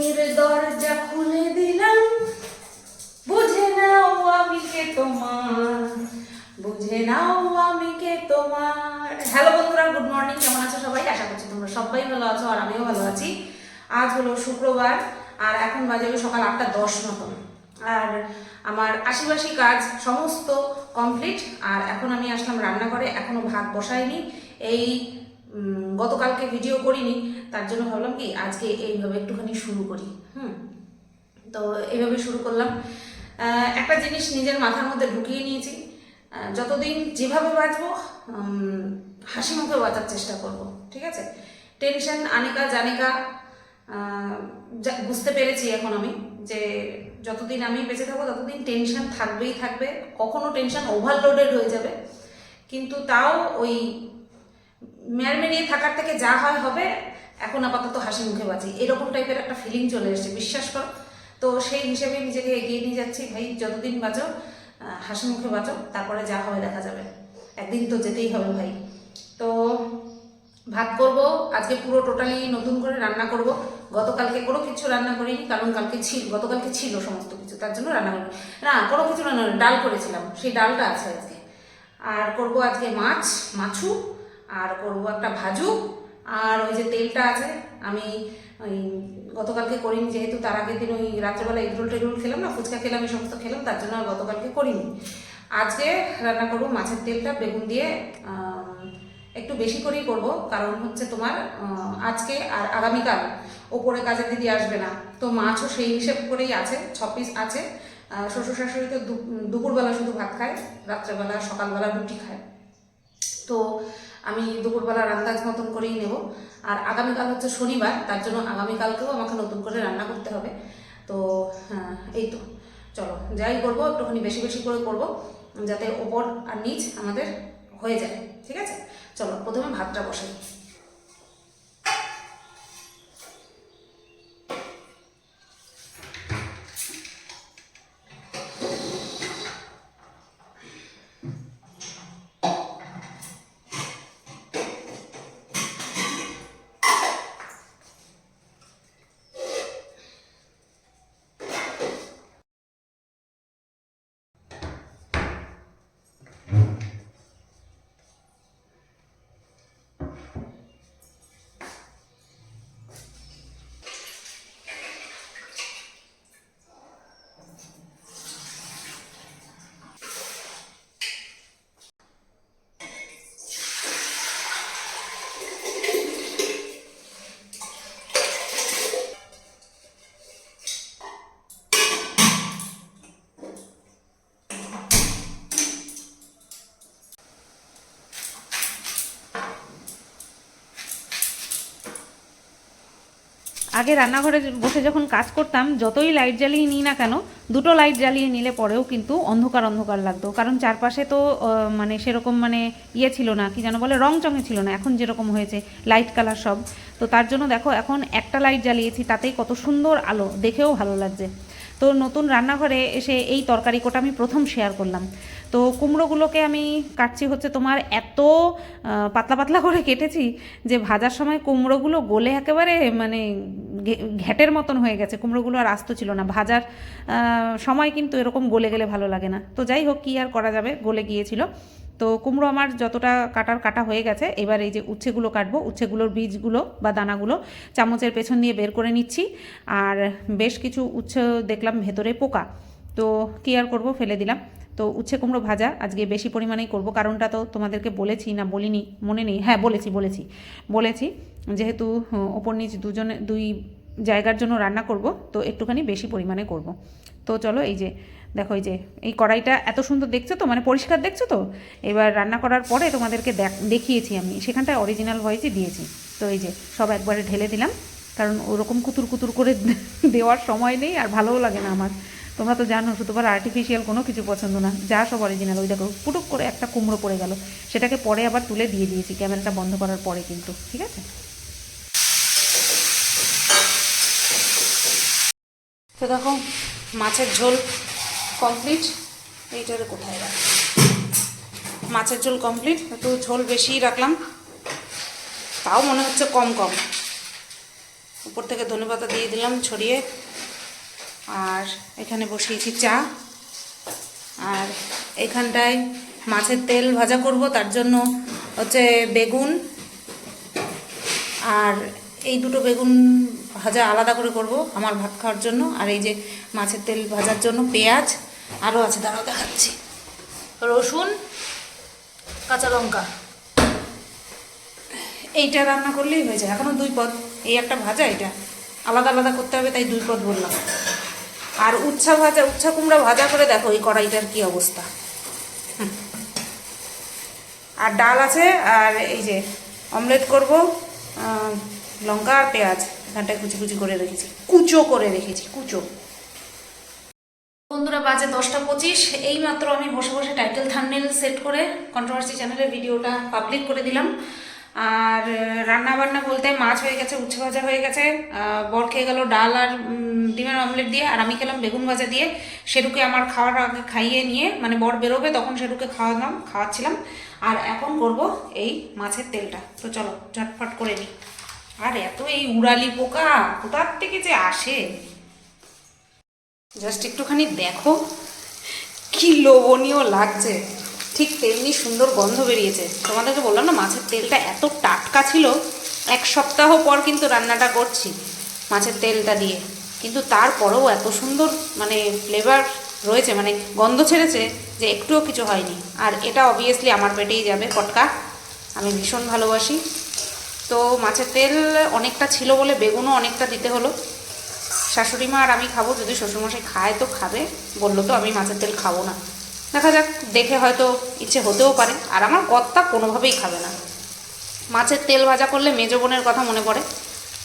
মনের দরজা খুলে দিলাম। বুঝে নাও আমি কে তোমার, বুঝে নাও আমি কে তোমার। হ্যালো বন্ধুরা গুড মর্নিং কেমন আছো সবাই? আশা করছি তোমরা সবাই ভালো আছো আর আমিও ভালো আছি। আজ হলো শুক্রবার আর এখন বাজে হলো সকাল আটটা দশ মতন। আর আমার আশিবাসী কাজ সমস্ত কমপ্লিট আর এখন আমি আসলাম রান্নাঘরে, এখনও ভাত বসাইনি। এই গতকালকে ভিডিও করিনি, তার জন্য ভাবলাম কি, আজকে এইভাবে একটুখানি শুরু করি, হুম? তো এইভাবে শুরু করলাম। একটা জিনিস নিজের মাথার মধ্যে ঢুকিয়ে নিয়েছি। যতদিন যেভাবে বাঁচবো হাসি মুখে বাঁচার চেষ্টা করব, ঠিক আছে? টেনশন আনিকা জানিকা বুঝতে পেরেছি এখন আমি যে যতদিন আমি বেঁচে থাকব, ততদিন টেনশন থাকবেই থাকবে, কখনো টেনশন ওভারলোডেড হয়ে যাবে। কিন্তু তাও ওই মেরমেরিয়ে থাকার থেকে যা হয় হবে, এখন আপাতত হাসি মুখে বাঁচি এরকম টাইপের একটা ফিলিং চলে এসেছে, বিশ্বাস কর। তো সেই হিসেবে নিজেকে এগিয়ে নিয়ে যাচ্ছি, ভাই, যতদিন বাঁচো হাসি মুখে বাঁচো, তারপরে যা হবে দেখা যাবে। একদিন তো যেতেই হবে, ভাই। তো ভাত করব, আজকে পুরো টোটালি নতুন করে রান্না করব। গতকালকে কোনো কিছু রান্না করিনি, কারণ কালকে ছিল গতকালকে ছিল সমস্ত কিছু, তার জন্য রান্না করিনি। না, কোনো কিছু রান্না ডাল করেছিলাম, সেই ডালটা আছে আজকে। আর করব আজকে মাছ, মাছু আর করব একটা ভাজু। আর ওই যে তেলটা আছে, আমি ওই গতকালকে করিনি, যেহেতু তার আগের দিন ওই রাত্রেবেলা এগরোল টেগরোল খেলাম না, ফুচকা খেলাম, এই সমস্ত খেলাম, তার জন্য গতকালকে করিনি। আজকে রান্না করব মাছের তেলটা, বেগুন দিয়ে একটু বেশি করেই করব, কারণ হচ্ছে তোমার আজকে আর আগামীকাল ওপরে কাজের দিদি আসবে না। তো মাছও সেই হিসেব করেই আছে, ছ পিস আছে। শ্বশুর শাশুড়ি তো দুপুরবেলা শুধু ভাত খায়, রাত্রেবেলা সকালবেলা রুটি খায়। তো আমি দুপুরবেলা রান্দাজ মতন করেই নেব। আর আগামীকাল হচ্ছে শনিবার তার জন্য আগামীকালকেও আমাকে নতুন করে রান্না করতে হবে। তো হ্যাঁ, এই তো। চলো যাই করব একটুখানি বেশি বেশি করে করব যাতে ওপর আর নিচ আমাদের হয়ে যায় ঠিক আছে? চলো প্রথমে ভাতটা বসাই। আগে রান্নাঘরে বসে যখন কাজ করতাম, যতই লাইট জ্বালিয়ে নিই না কেন, দুটো লাইট জ্বালিয়ে নিলে পরেও কিন্তু অন্ধকার অন্ধকার লাগতো। কারণ চারপাশে তো মানে সেরকম মানে ইয়ে ছিল না, কি যেন বলে রং চঙে ছিল না, এখন যেরকম হয়েছে লাইট কালার সব। তো তার জন্য দেখো, এখন একটা লাইট জ্বালিয়েছি, তাতেই কত সুন্দর আলো, দেখেও ভালো লাগছে। তো নতুন রান্নাঘরে এসে এই তরকারি কোটা আমি প্রথম শেয়ার করলাম। তো কুমড়োগুলোকে আমি কাটছি হচ্ছে তোমার এত পাতলা পাতলা করে কেটেছি যে ভাজার সময় কুমড়োগুলো গলে একেবারে মানে ঘ্যাটের মতন হয়ে গেছে, কুমড়োগুলো আর আস্ত ছিল না। ভাজার সময় কিন্তু এরকম গলে গেলে ভালো লাগে না। তো যাই হোক, কী আর করা যাবে? গলে গিয়েছিল। তো কুমড়ো আমার যতটা কাটার কাটা হয়ে গেছে, এবার এই যে উচ্ছেগুলো কাটবো। উচ্ছেগুলোর বীজগুলো বা দানাগুলো চামচের পেছন দিয়ে বের করে নিচ্ছি। আর বেশ কিছু উচ্ছে দেখলাম ভেতরে পোকা। তো কী আর করব? ফেলে দিলাম। তো উচ্ছে কুমড়ো ভাজা আজকে বেশি পরিমাণেই করব। কারণটা তো তোমাদেরকে বলেছি না, বলিনি, মনে নেই। হ্যাঁ বলেছি বলেছি। বলেছি যেহেতু ওপর নিচ দুজনে, দুই জায়গার জন্য রান্না করব, তো একটুখানি বেশি পরিমাণে করব। তো চলো এই যে, দেখো এই যে, এই কড়াইটা এত সুন্দর দেখছ তো? মানে পরিষ্কার দেখছ তো? এবার রান্না করার পরে তোমাদেরকে দেখ- দেখিয়েছি আমি। সেখানটায় অরিজিনাল ভয়েসই দিয়েছি। তো এই যে, সব একবারে ঢেলে দিলাম। কারণ ওরকম কুতুর কুতুর করে দেওয়ার সময় নেই আর ভালোও লাগে না আমার। তোমরা তো জানো শুধুবার আর্টিফিশিয়াল কোনো কিছু পছন্দ না। যা সব অরিজিনাল ওই দেখো, পুটুক করে একটা কুমড়ো পড়ে গেল। সেটাকে পরে আবার তুলে দিয়ে দিয়েছি। ক্যামেরাটা বন্ধ করার পরে কিন্তু, ঠিক আছে? তো দেখো, মাছের ঝোল কমপ্লিট এইটারে কোথায় রাখ? মাছের ঝোল কমপ্লিট একটু ঝোল বেশিই রাখলাম। তাও মনে হচ্ছে কম কম। উপর থেকে ধনেপাতা দিয়ে দিলাম ছড়িয়ে। আর এখানে বসিয়েছি চা। আর এখানটায় মাছের তেল ভাজা করব, তার জন্য হচ্ছে বেগুন। আর এই দুটো বেগুন ভাজা আলাদা করে করব আমার ভাত খাওয়ার জন্য। আর এই যে মাছের তেল ভাজার জন্য পেঁয়াজ আরও আছে, দাঁড়াও দেখাচ্ছি। রসুন, কাঁচা লঙ্কা। এইটা রান্না করলেই হয়ে যায় এখনও দুই পদ। এই একটা ভাজা, এটা আলাদা আলাদা করতে হবে, তাই দুই পদ বললাম। আর উচ্ছা ভাজা, উচ্ছা কুমড়া ভাজা করে দেখো এই কড়াইটার কি অবস্থা। আর ডাল আছে, আর এই যে অমলেট করব লঙ্কা আর পেঁয়াজ এখানটায় কুচি কুচি করে রেখেছি। কুচো করে রেখেছি, কুচো। বন্ধুরা, বাজে দশটা পঁচিশ। এই মাত্র আমি বসে বসে টাইটেল থামনেল সেট করে কন্ট্রোভার্সি চ্যানেলের ভিডিওটা পাবলিক করে দিলাম। আর রান্না বান্না বলতে মাছ হয়ে গেছে, উচ্ছে ভাজা হয়ে গেছে। বর খেয়ে গেল ডাল আর ডিমের অমলেট দিয়ে, আর আমি খেলাম বেগুন ভাজা দিয়ে। সেটুকে আমার খাওয়ার আগে খাইয়ে নিয়ে মানে বর বেরোবে তখন সেটুকে খাওয়ালাম, খাওয়াচ্ছিলাম। আর এখন করব এই মাছের তেলটা। তো চলো ঝটফট করে নিই। আর এত এই উড়ালি পোকা, কোথার থেকে যে আসে? জাস্ট একটুখানি দেখো কি লোভনীয় লাগছে। ঠিক তেমনি সুন্দর গন্ধ বেরিয়েছে। তোমাদেরকে বললাম না, মাছের তেলটা এত টাটকা ছিল, এক সপ্তাহ পর কিন্তু রান্নাটা করছি মাছের তেলটা দিয়ে। কিন্তু তারপরেও এত সুন্দর মানে ফ্লেভার রয়েছে মানে গন্ধ ছেড়েছে যে একটুও কিছু হয়নি। আর এটা অবভিয়াসলি আমার পেটেই যাবে কটকা আমি ভীষণ ভালোবাসি। তো মাছের তেল অনেকটা ছিল বলে বেগুনও অনেকটা দিতে হলো। শাশুড়ি মা আর আমি খাব, যদি শ্বশুরমশাই খায় তো খাবে। বলল তো আমি মাছের তেল খাব না। দেখা যাক, দেখে হয়তো ইচ্ছে হতেও পারে। আর আমার কর্তা কোনোভাবেই খাবে না। মাছের তেল ভাজা করলে মেজো বোনের কথা মনে পড়ে।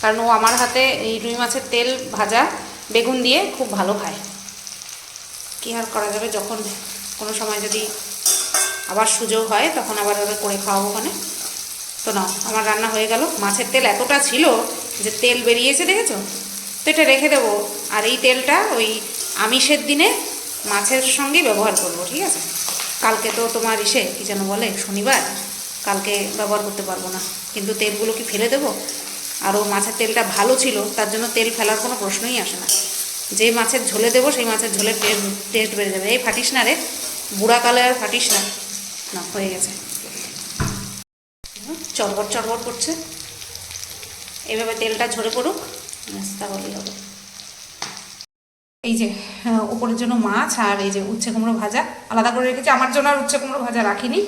কারণ ও আমার হাতে এই রুই মাছের তেল ভাজা বেগুন দিয়ে খুব ভালো খায়। কী আর করা যাবে, যখন কোনো সময় যদি আবার সুযোগ হয়, তখন আবার ওদের করে খাওয়াবো ওখানে। তো না, আমার রান্না হয়ে গেল। মাছের তেল এতটা ছিল যে তেল বেরিয়েছে দেখেছ? তো এটা রেখে দেবো। আর এই তেলটা ওই আমিষের দিনে মাছের সঙ্গে ব্যবহার করব, ঠিক আছে? কালকে তো তোমার ইসে, কী যেন বলে, শনিবার, কালকে ব্যবহার করতে পারব না। কিন্তু তেলগুলো কি ফেলে দেবো? আরও মাছের তেলটা ভালো ছিল, তার জন্য তেল ফেলার কোনো প্রশ্নই আসে না। যে মাছের ঝোলে দেবো, সেই মাছের ঝোলের টেস্ট বেড়ে যাবে। এই ফাটিস না রে, বুড়া কালে আর ফাটিস না। না, হয়ে গেছে। চড়বড় চড়বড় করছে। এভাবে তেলটা ঝরে পড়ুক তাহলেই হবে। এই যে আহ, ওপরের জন্য মাছ আর এই যে উচ্ছে কুমড়ো ভাজা আলাদা করে রেখেছি। আমার জন্য আর উচ্ছে কুমড়ো ভাজা রাখিনি।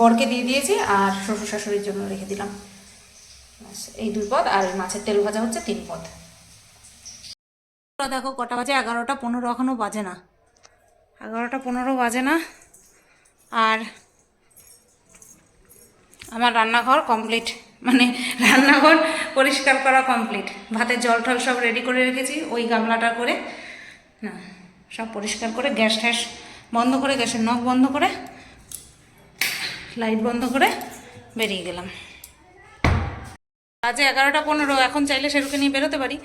বরকে দিয়ে দিয়েছি আর শ্বশুর শাশুড়ির জন্য রেখে দিলাম। এই দুই পদ আর মাছের তেল ভাজা হচ্ছে তিন পদ। দেখো কটা বাজে? এগারোটা পনেরো এখনও বাজে না। এগারোটা পনেরো বাজে না। আর আমার রান্নাঘর কমপ্লিট মানে রান্নাঘর পরিষ্কার করা কমপ্লিট ভাতের জল টল সব রেডি করে রেখেছি, ওই গামলাটা করে, না, সব পরিষ্কার করে, গ্যাস ট্যাস বন্ধ করে, গ্যাসের নখ বন্ধ করে লাইট বন্ধ করে বেরিয়ে গেলাম। আজ এগারোটা পনেরো, এখন চাইলে সেরুকে নিয়ে বেরোতে পারি।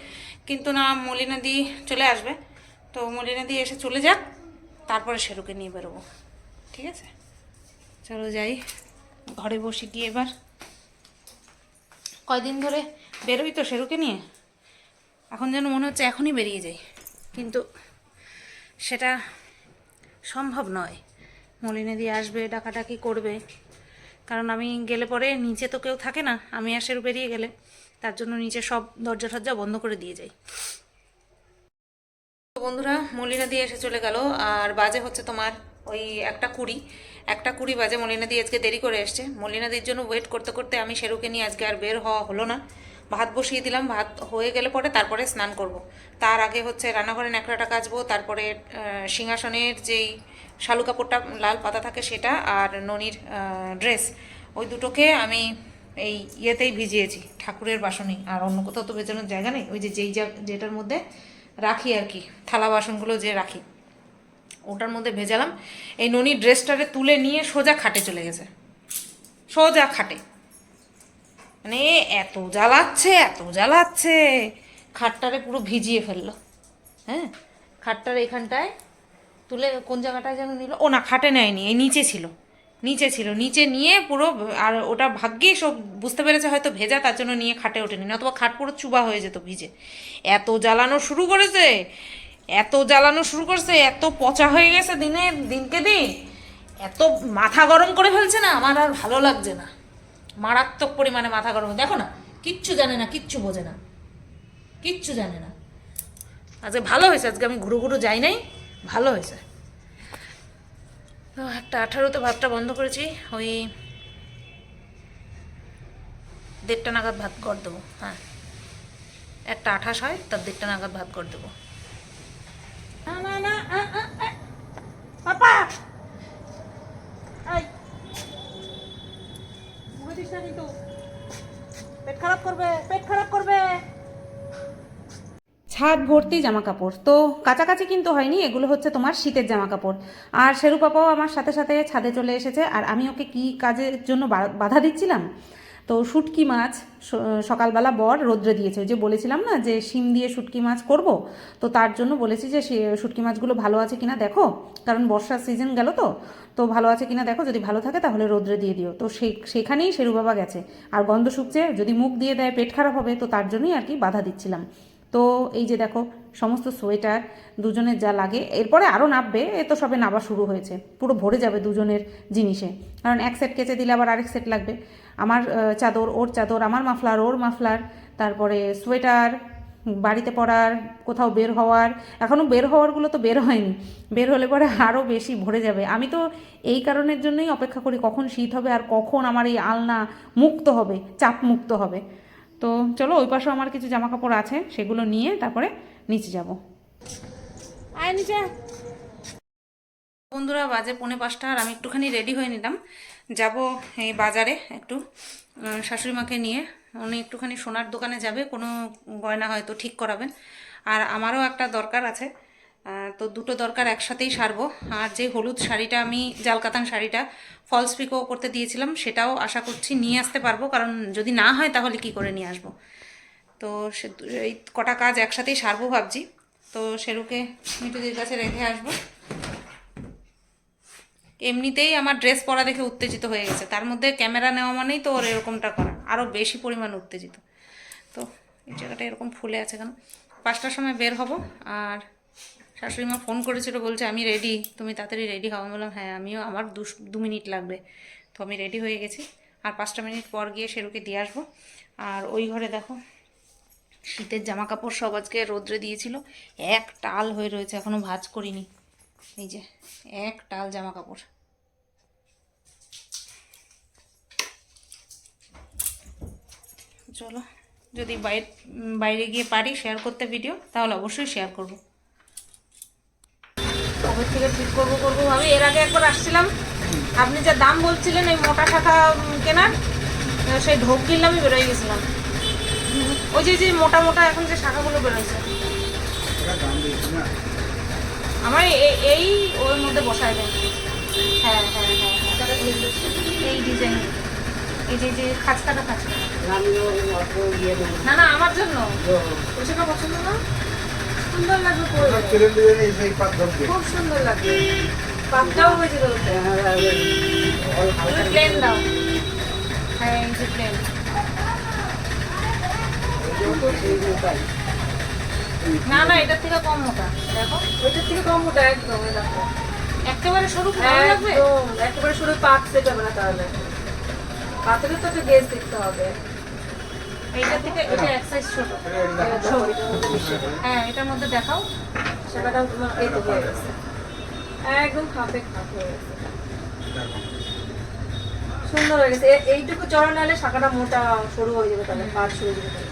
কিন্তু না, মলিনা দি চলে আসবে। তো মলিনা দি এসে চলে যাক, তারপরে সেরুকে নিয়ে বেরোবো। ঠিক আছে? চলো যাই। ঘরে বসে গিয়ে এবার কয়দিন ধরে বেরোই তো সেরুকে নিয়ে? এখন যেন মনে হচ্ছে এখনই বেরিয়ে যাই। কিন্তু সেটা সম্ভব নয়। মলিনে দিয়ে আসবে, ডাকাডাকি করবে। কারণ আমি গেলে পরে নিচে তো কেউ থাকে না, আমি আর সেরু বেরিয়ে গেলে তার জন্য নিচে সব দরজা টরজা বন্ধ করে দিয়ে যাই। বন্ধুরা, মলিনা দিয়ে এসে চলে গেল। আর বাজে হচ্ছে তোমার ওই একটা কুড়ি। একটা কুড়ি বাজে মলিনা দিয়ে আজকে দেরি করে এসছে। মলিনাদির জন্য ওয়েট করতে করতে আমি সেরুকে নিয়ে আজকে আর বের হওয়া হলো না। ভাত বসিয়ে দিলাম, ভাত হয়ে গেলে পরে তারপরে স্নান করব। তার আগে হচ্ছে রান্নাঘরে ন্যাকড়াটা কাচবো, তারপরে সিংহাসনের যেই শালু কাপড়টা লাল পাতা থাকে সেটা আর ননির ড্রেস ওই দুটোকে আমি এই ইয়েতেই ভিজিয়েছি, ঠাকুরের বাসনেই। আর অন্য কোথাও তো ভেজানোর জায়গা নেই। ওই যে যেই যেটার মধ্যে রাখি আর কি, থালা বাসনগুলো যে রাখি। ওটার মধ্যে ভেজালাম। এই ননি ড্রেসটারে তুলে নিয়ে সোজা খাটে চলে গেছে। সোজা খাটে। মানে এত জ্বালাচ্ছে এত জ্বালাচ্ছে। খাটটারে পুরো ভিজিয়ে ফেলল। হ্যাঁ? খাটটার এখানটায় তুলে কোন জায়গাটায় যেন নিল? ও না, খাটে নেয়নি, এই নিচে ছিল। নিচে ছিল। নিচে নিয়ে পুরো, আর ওটা ভাগ্যে সব বুঝতে পেরেছে, হয়তো ভেজা, তার জন্য নিয়ে খাটে ওঠেনি। অথবা খাট পুরো চুবা হয়ে যেত ভিজে। এত জ্বালানো শুরু করেছে! এত জ্বালানো শুরু করছে! এত পচা হয়ে গেছে দিনে, দিনকে দিন! এত মাথা গরম করে ফেলছে না, আমার আর ভালো লাগছে না। মারাত্মক পরিমাণে মাথা গরম দেখো না, কিচ্ছু জানে না, কিচ্ছু বোঝে না। কিচ্ছু জানে না। আজকে ভালো হয়েছে, আজকে আমি ঘুরু ঘুরু যাই নাই, ভালো হয়েছে। তো একটা আঠারোতে ভাতটা বন্ধ করেছি, ওই দেড়টা নাগাদ ভাত করে দেবো হ্যাঁ। একটা আঠাশ হয়, তার দেড়টা নাগাদ ভাত করে দেবো। না না আ, আ, আ। পাপা এই মুখে দিস না কিন্তু পেট খারাপ করবে পেট খারাপ করবে ছাদ ভর্তি জামা কাপড় তো কাছাকাছি কিন্তু হয়নি, এগুলো হচ্ছে তোমার শীতের জামা কাপড় আর শেরু পাপাও আমার সাথে সাথে ছাদে চলে এসেছে, আর আমি ওকে কি কাজের জন্য বাধা দিচ্ছিলাম? তো শুটকি মাছ সকালবেলা বর রোদ্রে দিয়েছে। যে বলেছিলাম না যে শিম দিয়ে শুটকি মাছ করব? তো তার জন্য বলেছি যে শুটকি মাছগুলো ভালো আছে কিনা দেখো, কারণ বর্ষার সিজন গেল তো। তো ভালো আছে কিনা দেখো, যদি ভালো থাকে তাহলে রোদ্রে দিয়ে দিও। তো সেখানেই শেরু বাবা গেছে। আর গন্ধ শুকছে, যদি মুখ দিয়ে দেয়, পেট খারাপ হবে, তো তার জন্যই আর কি বাধা দিচ্ছিলাম। তো এই যে দেখো, সমস্ত সোয়েটার দুজনের যা লাগে, এরপরে আরও নাববে, এ তো সবে নাবা শুরু হয়েছে, পুরো ভরে যাবে দুজনের জিনিসে। কারণ এক সেট কেচে দিলে আবার আরেক সেট লাগবে। আমার চাদর, ওর চাদর, আমার মাফলার, ওর মাফলার, তারপরে সোয়েটার, বাড়িতে পড়ার কোথাও বের হওয়ার এখনও বের হওয়ারগুলো তো বের হয়নি। বের হলে পরে আরও বেশি ভরে যাবে। আমি তো এই কারণের জন্যই অপেক্ষা করি, কখন শীত হবে আর কখন আমার এই আলনা মুক্ত হবে, চাপ মুক্ত হবে। তো চলো, ওই পাশেও আমার কিছু জামা কাপড় আছে, সেগুলো নিয়ে তারপরে নিচে যাব। নিচে। বন্ধুরা, বাজে পৌনে পাঁচটা আর আমি একটুখানি রেডি হয়ে নিলাম। যাব এই বাজারে একটু শাশুড়ি মাকে নিয়ে। উনি একটুখানি সোনার দোকানে যাবে, কোনো গয়না হয়তো ঠিক করাবেন। আর আমারও একটা দরকার আছে। তো দুটো দরকার একসাথেই সারবো। আর যে হলুদ শাড়িটা আমি জালকাতান শাড়িটা ফলস পিকো করতে দিয়েছিলাম, সেটাও আশা করছি নিয়ে আসতে পারব। কারণ যদি না হয় তাহলে কি করে নিয়ে আসব? তো সে এই কটা কাজ একসাথেই সারবো ভাবছি। তো সেরুকে মিঠুদির কাছে রেখে আসব। এমনিতেই আমার ড্রেস পরা দেখে উত্তেজিত হয়ে গেছে। তার মধ্যে ক্যামেরা নেওয়া মানেই তো ওর এরকমটা করা। আরও বেশি পরিমাণ উত্তেজিত। তো এই জায়গাটা এরকম ফুলে আছে কেন? পাঁচটার সময় বের হব। আর শাশুড়ি মা ফোন করেছিল, বলছে, আমি রেডি তুমি তাড়াতাড়ি রেডি হও। আমি বললাম হ্যাঁ আমিও, আমার দু দু মিনিট লাগবে। তো আমি রেডি হয়ে গেছি। আর পাঁচটা মিনিট পর গিয়ে সেরুকে দিয়ে আসব। আর ওই ঘরে দেখো, শীতের জামা কাপড় সব আজকে রোদ্রে দিয়েছিল। এক টাল হয়ে রয়েছে, এখনও ভাঁজ করিনি। এই যে, এক টাল জামা কাপড় চলো, যদি বাইরে বাইরে গিয়ে পারি শেয়ার করতে ভিডিও তাহলে অবশ্যই শেয়ার করব। থেকে ঠিক করব করব ভাবি। এর আগে একবার আসছিলাম। আপনি যা দাম বলছিলেন এই মোটা শাখা কেনার সেই ঢোক কিনলামই বেরোয় গেছিলাম। ওই যে যে মোটা মোটা এখন যে শাখাগুলো বেরোচ্ছে। আমার এই ওর মধ্যে বসায় দেন হ্যাঁ হ্যাঁ হ্যাঁ হ্যাঁ। এই ডিজাইন এই যে যে খাঁচকাটা খাঁচকা। না না আমার জন্য। পছন্দ না? সুন্দর লাগবে খুব সুন্দর লাগবে পাতটাও হয়েছে তুমি প্লেন দাও হ্যাঁ এই যে প্লেন না না এটার থেকে কম মোটা। দেখো। ওইটার থেকে কম মোটা একদম দেখো। একেবারে সরু লাগবে? একেবারে শুরু পাত সেট না তাহলে। পাতের তো একটা গেজ দেখতে হবে। এইটার থেকে এটা এক সাইজ ছোট। হ্যাঁ এটার মধ্যে দেখাও। তোমার এই তো হয়ে গেছে। একদম খাপে খাপ হয়ে গেছে। সুন্দর হয়ে গেছে। এইটুকু চড়া নাহলে শাখাটা মোটা সরু হয়ে যাবে তাহলে পাত সরু হয়ে যাবে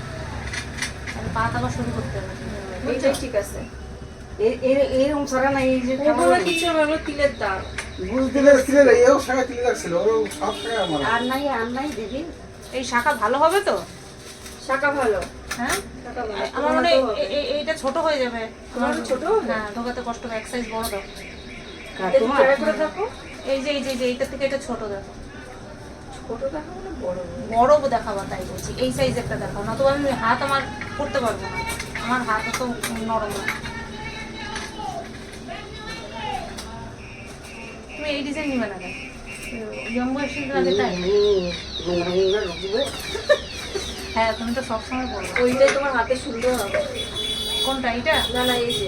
পাত আবার শুরু করতে হবে। এইটাই ঠিক আছে। এরকম ছাড়া না এই যে ওগুলো কিছু ওগুলো তিলের দাম বুঝ দিলে ছিল এও শাখা কিনে রাখছিল ওর সব শাখা আমার। আর নাই আর নাই দিদি। এই শাখা ভালো হবে তো? শাখা ভালো। হ্যাঁ? আমার মনে হয় এইটা ছোট হয়ে যাবে। তোমার ছোট? হ্যাঁ ঢোকাতে কষ্ট হবে এক সাইজ বড় দাও। করে থাকো এই যে এই যে যে এইটার থেকে এটা ছোট দেখো। ছোট দেখো না বড় বড় দেখাবো তাই বলছি। এই সাইজ একটা দেখাও না তো আমি হাত আমার করতে পারব না। আমার হাত তো নরম না। তুমি এই ডিজাইন নিবে না কেন? এসেছিল আগে তাই হ্যাঁ তুমি তো সবসময় বলো ওইটাই তোমার হাতে সুন্দর হবে। কোনটা এটা না না এই যে।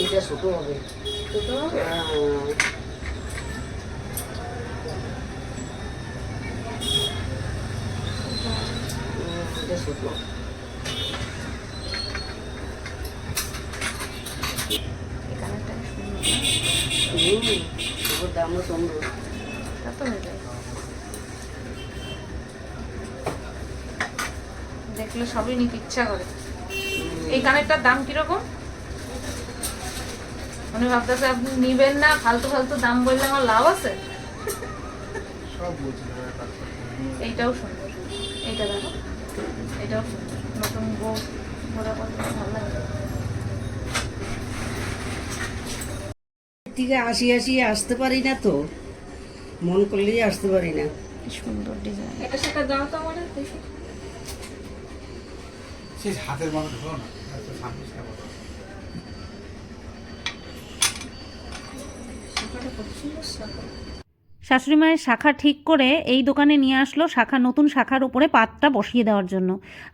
এইটা ছোট হবে। ছোট? হ্যাঁ। হুম, এটা ছোট। সুন্দর দামও সুন্দর তা তো হয়ে যাবে। দেখলে সবই নিতে ইচ্ছা করে। এই কানেরটার দাম কীরকম? উনি ভাবতেছে আপনি নিবেন না ফালতু ফালতু দাম বললে আমার লাভ আছে। এইটাও সুন্দর। এইটা দেখো। এটাও সুন্দর। নতুন বউ ঘোরা ভালো লাগে। থেকে আসি আসি আসতে পারি না তো। মন করলেই আসতে পারি না। কি সুন্দর ডিজাইন এটা সেটা দাও তো আমাদের দেখি। সেই হাতের মাথা ঢোকাও না শাশুড়ি মায়ের শাখা ঠিক করে এই দোকানে নিয়ে আসলো শাখা, নতুন শাখার উপরে পাতটা বসিয়ে দেওয়ার জন্য।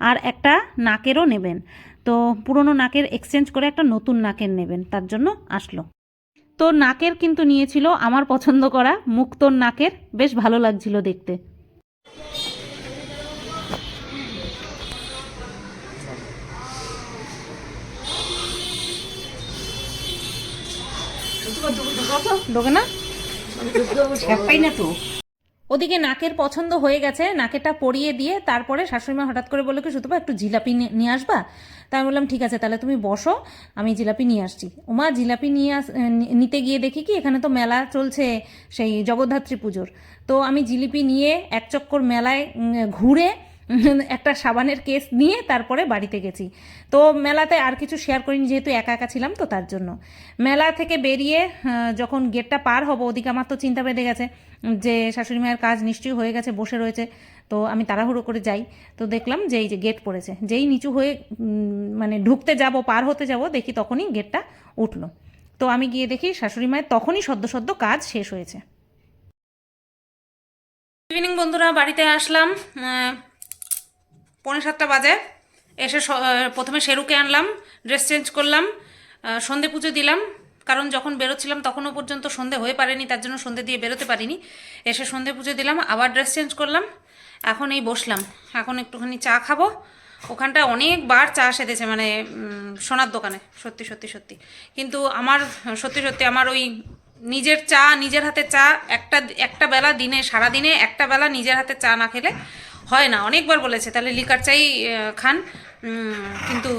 আর একটা নাকেরও নেবেন। তো পুরনো নাকের এক্সচেঞ্জ করে একটা নতুন নাকের নেবেন, তার জন্য আসলো। তো নাকের কিন্তু নিয়েছিল আমার পছন্দ করা মুক্তোর নাকের, বেশ ভালো লাগছিল দেখতে। ঢোকে না? না তো। ওদিকে নাকের পছন্দ হয়ে গেছে নাকেরটা পরিয়ে দিয়ে তারপরে শাশুড়িমা হঠাৎ করে বলল কি শুধু একটু জিলাপি নিয়ে আসবা? তাই আমি বললাম ঠিক আছে তাহলে তুমি বসো আমি জিলাপি নিয়ে আসছি। ওমা জিলাপি নিয়ে আস নিতে গিয়ে দেখি কি এখানে তো মেলা চলছে সেই জগদ্ধাত্রী পুজোর। তো আমি জিলিপি নিয়ে এক চক্কর মেলায় ঘুরে একটা সাবানের কেস নিয়ে তারপরে বাড়িতে গেছি। তো মেলাতে আর কিছু শেয়ার করিনি, যেহেতু একা একা ছিলাম তো তার জন্য। মেলা থেকে বেরিয়ে যখন গেটটা পার হব, ওদিকে আমার তো চিন্তা বেঁধে গেছে যে শাশুড়ি মায়ের কাজ নিশ্চয়ই হয়ে গেছে, বসে রয়েছে। তো আমি তাড়াহুড়ো করে যাই। তো দেখলাম যে এই যে গেট পড়েছে, যেই নিচু হয়ে মানে ঢুকতে যাব, পার হতে যাব, দেখি তখনই গেটটা উঠল। তো আমি গিয়ে দেখি শাশুড়ি মায়ের তখনই সদ্য সদ্য কাজ শেষ হয়েছে। ইভিনিং বন্ধুরা, বাড়িতে আসলাম। পৌনে সাতটা বাজে। এসে প্রথমে শেরুকে আনলাম ড্রেস চেঞ্জ করলাম সন্ধে পুজো দিলাম, কারণ যখন বেরোচ্ছিলাম তখনও পর্যন্ত সন্ধে হয়ে পারেনি, তার জন্য সন্ধে দিয়ে বেরোতে পারিনি। এসে সন্ধে পুজো দিলাম, আবার ড্রেস চেঞ্জ করলাম, এখন এই বসলাম। এখন একটুখানি চা খাব। ওখানটা অনেকবার চা সেধেছে মানে সোনার দোকানে, সত্যি সত্যি সত্যি। কিন্তু আমার, সত্যি সত্যি, আমার ওই নিজের চা, নিজের হাতে চা, একটা একটা বেলা দিনে সারা দিনে একটা বেলা নিজের হাতে চা না খেলে হয় না, অনেকবার বলেছে। তাহলে লিকার চাই খান। কিন্তু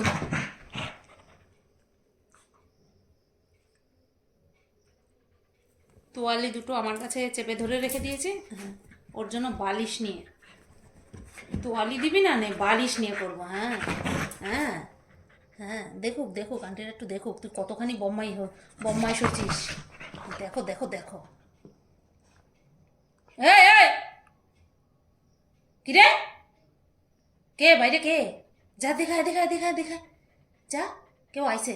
তোয়ালি দুটো আমার কাছে চেপে ধরে রেখে দিয়েছে। ওর জন্য বালিশ নিয়ে। তোয়ালি দিবি না? নে, বালিশ নিয়ে করব হ্যাঁ। হ্যাঁ হ্যাঁ দেখুক দেখুক, আন্টিরা একটু দেখুক, তুই কতখানি বম্মাই হো, বম্মাই সচিস। দেখো দেখো দেখো। এই এই কিরে? কে বাইরে কে? যা দেখায় দেখায় দেখায় দেখায় যা, কেউ আইছে?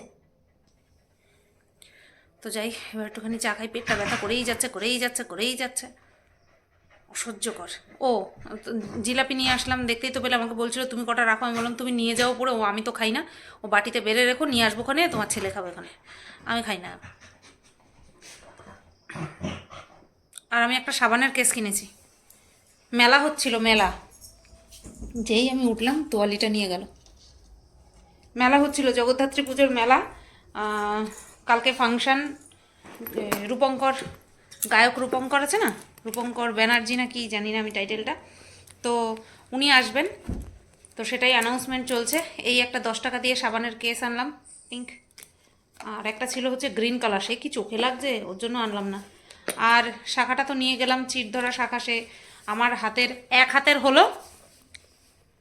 তো যাই, এবার একটুখানি চা খাই, পেটটা ব্যথা করেই যাচ্ছে করেই যাচ্ছে করেই যাচ্ছে। অসহ্যকর। ও জিলাপি নিয়ে আসলাম, দেখতেই তো পেলে আমাকে বলছিল, তুমি কটা রাখো? আমি বললাম, তুমি নিয়ে যাও পরে, ও আমি তো খাই না। ও বাটিতে বেড়ে রেখো, নিয়ে আসব ওখানে, তোমার ছেলে খাবে ওখানে। আমি খাই না। আর আমি একটা সাবানের কেস কিনেছি। মেলা হচ্ছিল, মেলা। যেই আমি উঠলাম, তোয়ালিটা নিয়ে গেল। মেলা হচ্ছিল, জগদ্ধাত্রী পুজোর মেলা। কালকে ফাংশন রূপঙ্কর, গায়ক রূপঙ্কর আছে না? রূপঙ্কর ব্যানার্জি না কি, জানি না আমি টাইটেলটা। তো উনি আসবেন। তো সেটাই অ্যানাউন্সমেন্ট চলছে। এই একটা দশ টাকা দিয়ে সাবানের কেস আনলাম পিঙ্ক আর একটা ছিল হচ্ছে গ্রিন কালার সে কি চোখে লাগছে? ওর জন্য আনলাম না। আর শাখাটা তো নিয়ে গেলাম চিট ধরা শাখা সে। আমার হাতের, এক হাতের হলো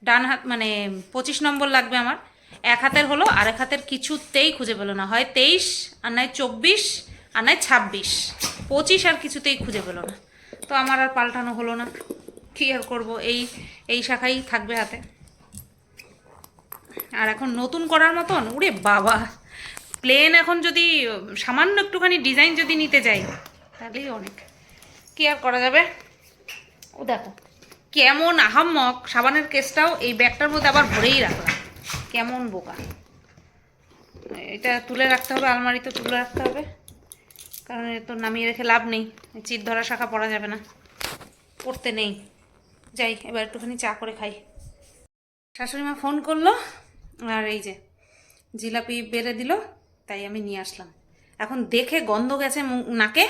ডান হাত মানে পঁচিশ নম্বর লাগবে আমার। এক হাতের হলো আর এক হাতের কিছুতেই খুঁজে পেল না। হয় তেইশ, আর নয় চব্বিশ, আর নয় ছাব্বিশ। পঁচিশ আর কিছুতেই খুঁজে পেল না। তো আমার আর পাল্টানো হলো না। কী আর করব? এই এই শাখাই থাকবে হাতে। আর এখন নতুন করার মতন উরে বাবা। প্লেন এখন যদি, সামান্য একটুখানি ডিজাইন যদি নিতে যাই, তাহলেই অনেক। কী আর করা যাবে? ও দেখো। কেমন আহাম্মক। সাবানের কেসটাও এই ব্যাগটার মধ্যে আবার ভরেই রাখলাম। কেমন বোকা। এটা তুলে রাখতে হবে, আলমারিতে তুলে রাখতে হবে। কারণ এ তো নামিয়ে রেখে লাভ নেই। চিত ধরা শাখা পড়া যাবে না। পড়তে নেই। যাই, এবার একটুখানি চা করে খাই। শাশুড়ি মা ফোন করল, আর এই যে জিলাপি বেড়ে দিল, তাই আমি নিয়ে আসলাম। এখন দেখে গন্ধ গেছে নাকে।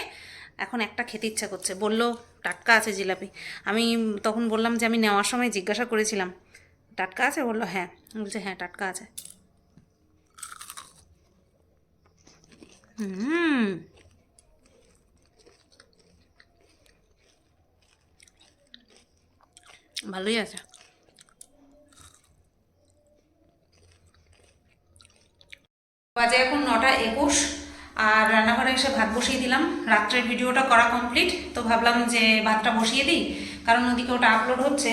এখন একটা খেতে ইচ্ছা করছে। বলল টাটকা আছে জিলাপি। আমি তখন বললাম যে আমি নেওয়ার সময় জিজ্ঞাসা করেছিলাম, টাটকা আছে? বলল হ্যাঁ। বলছে হ্যাঁ টাটকা আছে। হুম। ভালোই আছে। বাজে এখন নটা একুশ। আর রান্নাঘরে এসে ভাত বসিয়ে দিলাম। রাত্রের ভিডিওটা করা কমপ্লিট তো ভাবলাম যে ভাতটা বসিয়ে দিই, কারণ ওদিকে ওটা আপলোড হচ্ছে।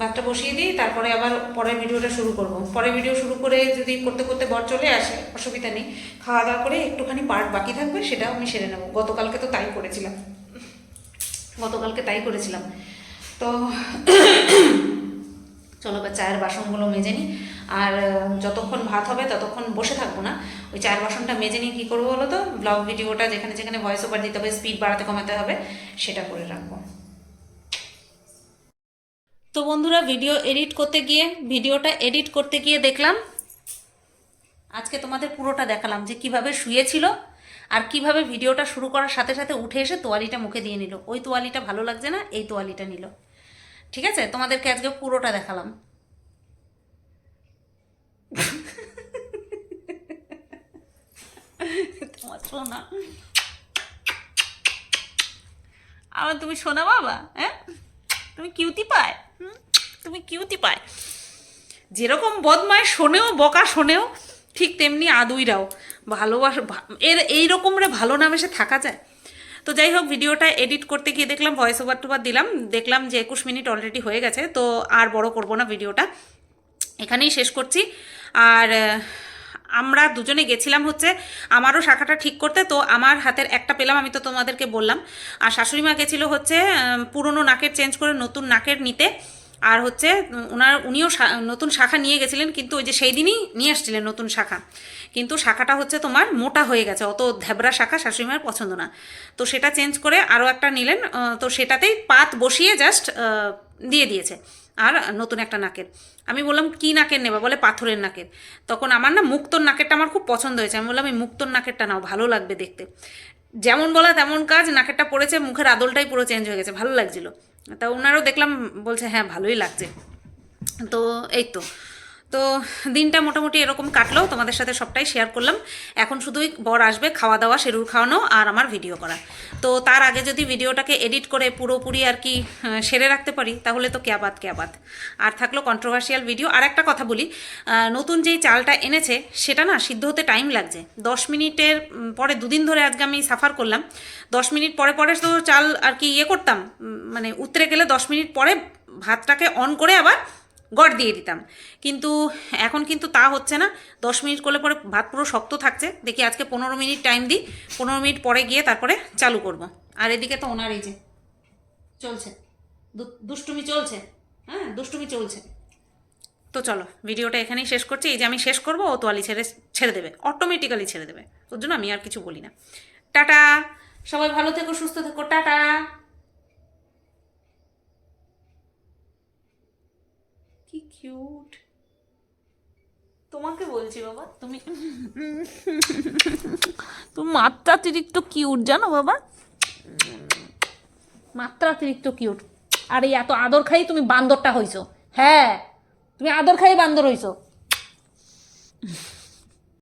ভাতটা বসিয়ে দিই, তারপরে আবার পরের ভিডিওটা শুরু করব। পরের ভিডিও শুরু করে যদি করতে করতে বর চলে আসে, অসুবিধা নেই। খাওয়া দাওয়া করে একটুখানি পার্ট বাকি থাকবে, সেটাও আমি সেরে নেব। গতকালকে তো তাই করেছিলাম। গতকালকে তাই করেছিলাম। তো চলো বা চায়ের বাসনগুলো মেজে নিই। আর যতক্ষণ ভাত হবে ততক্ষণ বসে থাকব না। ওই চায়ের বাসনটা মেজে নিয়ে কী করব বলো তো? ব্লগ ভিডিওটা যেখানে যেখানে ভয়েস ওভার দিতে হবে স্পিড বাড়াতে কমাতে হবে, সেটা করে রাখব। তো বন্ধুরা ভিডিও এডিট করতে গিয়ে, ভিডিওটা এডিট করতে গিয়ে দেখলাম। আজকে তোমাদের পুরোটা দেখালাম যে কীভাবে শুয়েছিল আর কীভাবে ভিডিওটা শুরু করার সাথে সাথে উঠে এসে তোয়ালিটা মুখে দিয়ে নিল। ওই তোয়ালিটা ভালো লাগছে না, এই তোয়ালিটা নিল। ঠিক আছে? তোমাদেরকে আজকে পুরোটা দেখালাম। তোমার শোনা আমার তুমি শোনা বাবা হ্যাঁ? তুমি কিউতি পায়? তুমি কিউতি পায় যেরকম বদমায় শোনেও, বকা শোনেও, ঠিক তেমনি আদুইরাও। ভালোবাসা এর এইরকম রে ভালো নামে সে থাকা যায়। তো যাই হোক, ভিডিওটা এডিট করতে গিয়ে দেখলাম ভয়েস ওভার টোভার দিলাম। দেখলাম যে একুশ মিনিট অলরেডি হয়ে গেছে, তো আর বড় করব না ভিডিওটা। এখানেই শেষ করছি। আর আমরা দুজনে গেছিলাম হচ্ছে, আমারও শাখাটা ঠিক করতে, তো আমার হাতের একটা পেলাম, আমি তো তোমাদেরকে বললাম। আর শাশুড়ি মা গেছিল হচ্ছে পুরনো নাকের চেঞ্জ করে নতুন নাকের নিতে। আর হচ্ছে ওনার উনিও নতুন শাখা নিয়ে গেছিলেন, কিন্তু ওই যে সেই দিনই নিয়ে আসছিলেন নতুন শাখা। কিন্তু শাখাটা হচ্ছে তোমার মোটা হয়ে গেছে, অত ধেবরা শাখা শাশুড়ি মায়ের পছন্দ না। তো সেটা চেঞ্জ করে আরও একটা নিলেন তো সেটাতেই পাত বসিয়ে জাস্ট দিয়ে দিয়েছে। আর নতুন একটা নাকের। আমি বললাম, কি নাকের নেবা? বলে, পাথরের নাকের। তখন আমার না মুক্তর নাকেরটা আমার খুব পছন্দ হয়েছে। আমি বললাম, এই মুক্তর নাকেরটা নাও, ভালো লাগবে দেখতে। যেমন বলা তেমন কাজ, নাকেরটা পড়েছে, মুখের আদলটাই পুরো চেঞ্জ হয়ে গেছে, ভালো লাগছিল। তা ওনারও দেখলাম, বলছে হ্যাঁ ভালোই লাগছে। তো এই তো। তো দিনটা মোটামুটি এরকম কাটলো। তোমাদের সাথে সবটাই শেয়ার করলাম। এখন শুধুই বর আসবে খাওয়া দাওয়া, সেরুর খাওয়ানো আর আমার ভিডিও করা। তো তার আগে যদি ভিডিওটাকে এডিট করে পুরোপুরি আর কি সেরে রাখতে পারি, তাহলে তো ক্যাবাত ক্যাবাত আর থাকল কন্ট্রোভার্সিয়াল ভিডিও আর একটা কথা বলি নতুন যেই চালটা এনেছে, সেটা না সিদ্ধ হতে টাইম লাগছে। দশ মিনিটের পরে দুদিন ধরে আজকে আমি সাফার করলাম। দশ মিনিট পরে পরে তো চাল আর কি ইয়ে করতাম মানে উতরে গেলে দশ মিনিট পরে ভাতটাকে অন করে আবার গড় দিয়ে দিতাম। কিন্তু এখন কিন্তু তা হচ্ছে না। দশ মিনিট করলে পরে ভাত পুরো শক্ত থাকছে। দেখি আজকে পনেরো মিনিট টাইম দিই। পনেরো মিনিট পরে গিয়ে তারপরে চালু করব। আর এদিকে তো ওনার এই যে চলছে। দুষ্টুমি চলছে। হ্যাঁ দুষ্টুমি চলছে। তো চলো, ভিডিওটা এখানেই শেষ করছি। এই যে আমি শেষ করব, ও তোয়ালি ছেড়ে ছেড়ে দেবে। অটোমেটিক্যালি ছেড়ে দেবে। ওর জন্য আমি আর কিছু বলি না। টাটা! সবাই ভালো থেকো, সুস্থ থেকো। টাটা কি কিউট। তোমাকে বলছি বাবা, তুমি তুমি মাত্রাতিরিক্ত কিউট, জানো বাবা? মাত্রাতিরিক্ত কিউট। আর এই এত আদর খাই তুমি বান্দরটা হইছো। হ্যাঁ তুমি আদর খাই বান্দর হইছো।